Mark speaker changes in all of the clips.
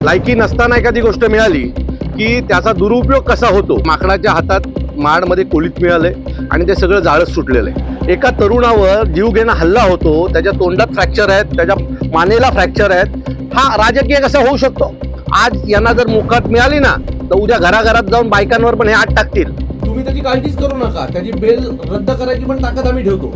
Speaker 1: लायकी नसताना एखादी गोष्ट मिळाली की त्याचा दुरुपयोग कसा होतो? माकडाच्या हातात माडमध्ये कोलीत मिळाले आणि ते सगळं जाळच सुटलेलं. आहे एका तरुणावर जीव घेणं हल्ला होतो त्याच्या तोंडात फ्रॅक्चर आहेत त्याच्या मानेला फ्रॅक्चर आहेत. हा राजकीय कसा होऊ शकतो? आज यांना जर मुकात मिळाली ना तर उद्या घराघरात जाऊन बायकांवर पण हे आत टाकतील.
Speaker 2: तुम्ही त्याची काळजीच करू नका. त्याची बेल रद्द करायची पण ताकद आम्ही ठेवतो.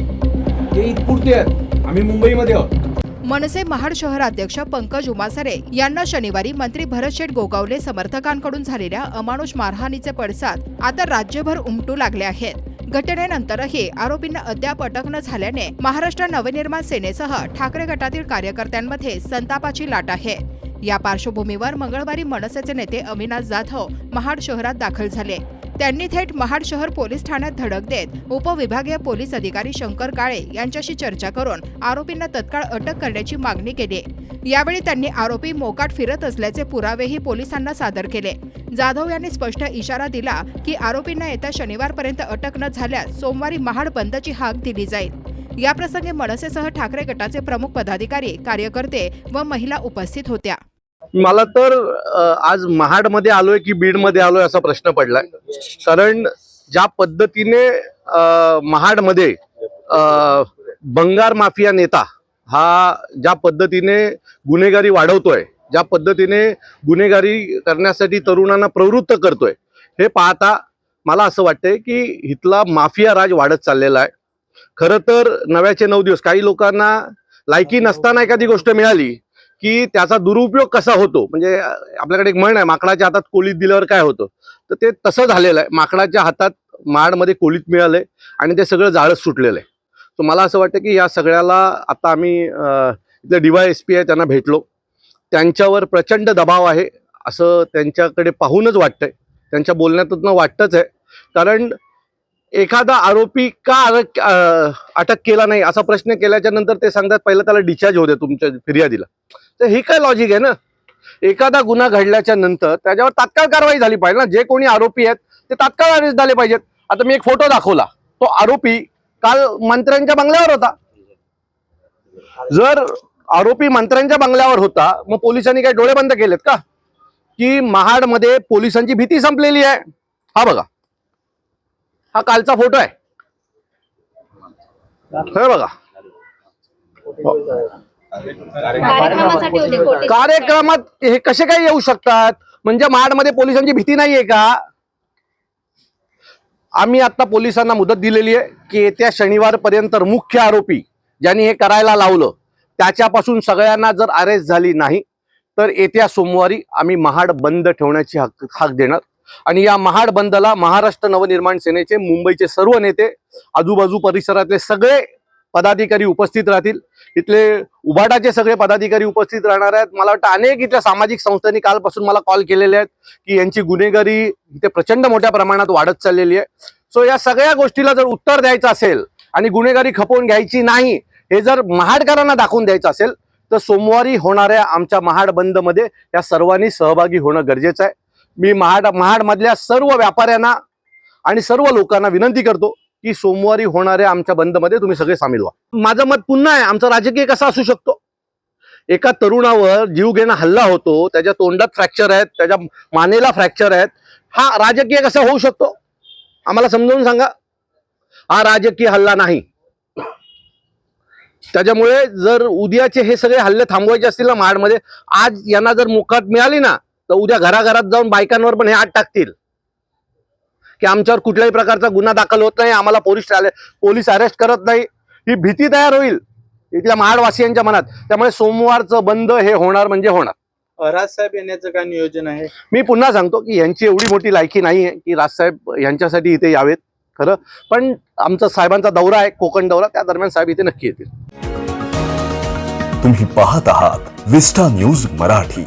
Speaker 2: ते इतपुरते आहेत. आम्ही मुंबईमध्ये आहोत.
Speaker 3: मनसे महाड शहराध्यक्ष पंकज उमासरे यांना शनिवारी मंत्री भरतशेठ गोगावले समर्थकांकडून झालेल्या अमानुष मारहाणीचे पडसाद आता राज्यभर उमटू लागले आहेत. घटनेनंतरही आरोपींना अद्याप अटक न झाल्याने महाराष्ट्र नवनिर्माण सेनेसह ठाकरे गटातील कार्यकर्त्यांमध्ये संतापाची लाट आहे. या पार्श्वभूमीवर मंगळवारी मनसेचे नेते अविनाश जाधव महाड शहरात दाखल झाले. त्यांनी थेट महाड शहर पोलीस ठाण्यात धडक देत उपविभागीय पोलीस अधिकारी शंकर काळे यांच्याशी चर्चा करून आरोपींना तत्काळ अटक करण्याची मागणी केली. यावेळी त्यांनी आरोपी मोकाट फिरत असल्याचे पुरावेही पोलिसांना सादर केले. जाधव यांनी स्पष्ट इशारा दिला की आरोपींना येत्या शनिवारपर्यंत अटक न झाल्यास सोमवारी महाड बंदची हाक दिली जाईल. याप्रसंगी मनसेसह ठाकरे गटाचे प्रमुख पदाधिकारी कार्यकर्ते व महिला उपस्थित होत्या.
Speaker 1: मला तर आज महाडमध्ये आलोय की बीडमध्ये आलोय असा प्रश्न पडलाय. कारण ज्या पद्धतीने महाडमध्ये बंगार माफिया नेता हा ज्या पद्धतीने गुन्हेगारी वाढवतोय ज्या पद्धतीने गुन्हेगारी करण्यासाठी तरुणांना प्रवृत्त करतोय हे पाहता मला असं वाटतंय की इथला माफिया राज वाढत चाललेला आहे. खरं तर नव्याचे नऊ दिवस काही लोकांना लायकी नसताना एखादी गोष्ट मिळाली की त्याचा दुरुपयोग कसा होतो? म्हणजे आपल्याकडे एक म्हण आहे माकडाच्या हातात कोलीत दिल्यावर काय होतं? तर ते तसं झालेलं आहे. माकडाच्या हातात माडमध्ये कोलीत मिळालंय आणि ते सगळं जाळच सुटलेलं आहे. सो मला असं वाटतं की या सगळ्याला आता आम्ही अ, डी डीवाय एस पी आहे त्यांना भेटलो. त्यांच्यावर प्रचंड दबाव आहे असं त्यांच्याकडे पाहूनच वाटतंय. त्यांच्या बोलण्यातून वाटतंच आहे. कारण एखादा आरोपी का अटक अटक केला नाही असा प्रश्न केल्याच्यानंतर ते सांगतात पहिलं त्याला डिस्चार्ज होऊ दे तुमच्या फिर्यादीला. तर ही काय लॉजिक आहे ना? एखादा गुन्हा घडल्याच्या नंतर त्याच्यावर तात्काळ कारवाई झाली पाहिजे ना. जे कोणी आरोपी आहेत ते तात्काळ अरेस्ट झाले पाहिजेत. आता मी एक फोटो दाखवला. तो आरोपी काल मंत्र्यांच्या बंगल्यावर होता. जर आरोपी मंत्र्यांच्या बंगल्यावर होता मग पोलिसांनी काही डोळे बंद केलेत का? की महाडमध्ये पोलिसांची भीती संपलेली आहे. हा बघा. हा कालचा फोटो आहे. बघा.
Speaker 4: कार्यक्रमासाठी होते खोटे
Speaker 1: कार्यक्रमात हे कसे काय येऊ शकतात? म्हणजे महाडमध्ये पोलिसांची भीती नाहीये का? आम्ही आता पोलिसांना मुदत दिलेली आहे की येत्या शनिवारपर्यंत मुख्य आरोपी ज्यांनी हे करायला लावलं त्याच्यापासून सगळ्यांना जर अरेस्ट झाली नाही तर येत्या सोमवारी आम्ही महाड बंद ठेवण्याची हाक हाक देणार. आणि या महाड बंदला महाराष्ट्र नवनिर्माण सेनेचे मुंबईचे सर्व नेते आजूबाजू परिसरातले सगळे पदाधिकारी उपस्थित राहतील. इथले उभाटाचे सगळे पदाधिकारी उपस्थित राहणार आहेत. मला वाटतं अनेक इथल्या सामाजिक संस्थांनी कालपासून मला कॉल केलेले आहेत की यांची गुन्हेगारी इथे प्रचंड मोठ्या प्रमाणात वाढत चाललेली आहे. सो या सगळ्या गोष्टीला जर उत्तर द्यायचं असेल आणि गुन्हेगारी खपवून घ्यायची नाही हे जर महाडकरांना दाखवून द्यायचं असेल तर सोमवारी होणाऱ्या आमच्या महाड बंदमध्ये या सर्वांनी सहभागी होणं गरजेचं आहे. मी महाड महाडमधल्या सर्व व्यापाऱ्यांना आणि सर्व लोकांना विनंती करतो की सोमवारी होणाऱ्या आमच्या बंदमध्ये तुम्ही सगळे सामील व्हा. माझं मत पुन्हा आहे आमचा राजकीय कसा असू शकतो? एका तरुणावर जीव घेणं हल्ला होतो त्याच्या तोंडात फ्रॅक्चर आहेत त्याच्या मानेला फ्रॅक्चर आहेत हा राजकीय कसा होऊ शकतो? आम्हाला समजावून सांगा. हा राजकीय हल्ला नाही. त्याच्यामुळे जर उद्याचे हे सगळे हल्ले थांबवायचे असतील ना महाडमध्ये आज यांना जर मुकाट मिळाली ना तर उद्या घराघरात जाऊन बायकांवर पण हे आत टाकतील. की आमच्यावर कुठल्याही प्रकारचा गुन्हा दाखल होत नाही आम्हाला पोलीस पोलीस अरेस्ट करत नाही. ही भीती तयार होईल इथल्या महाडवासियांच्या मनात. त्यामुळे सोमवारचं बंद हे होणार म्हणजे होणार.
Speaker 5: राजसाहेब येण्याचं काय नियोजन आहे?
Speaker 1: मी पुन्हा सांगतो की यांची एवढी मोठी लायकी नाही आहे की राजसाहेब यांच्यासाठी इथे यावेत खरं. पण आमचा साहेबांचा दौरा आहे कोकण दौरा त्या दरम्यान साहेब इथे नक्की येतील.
Speaker 6: तुम्ही पाहत आहात विस्टा न्यूज मराठी.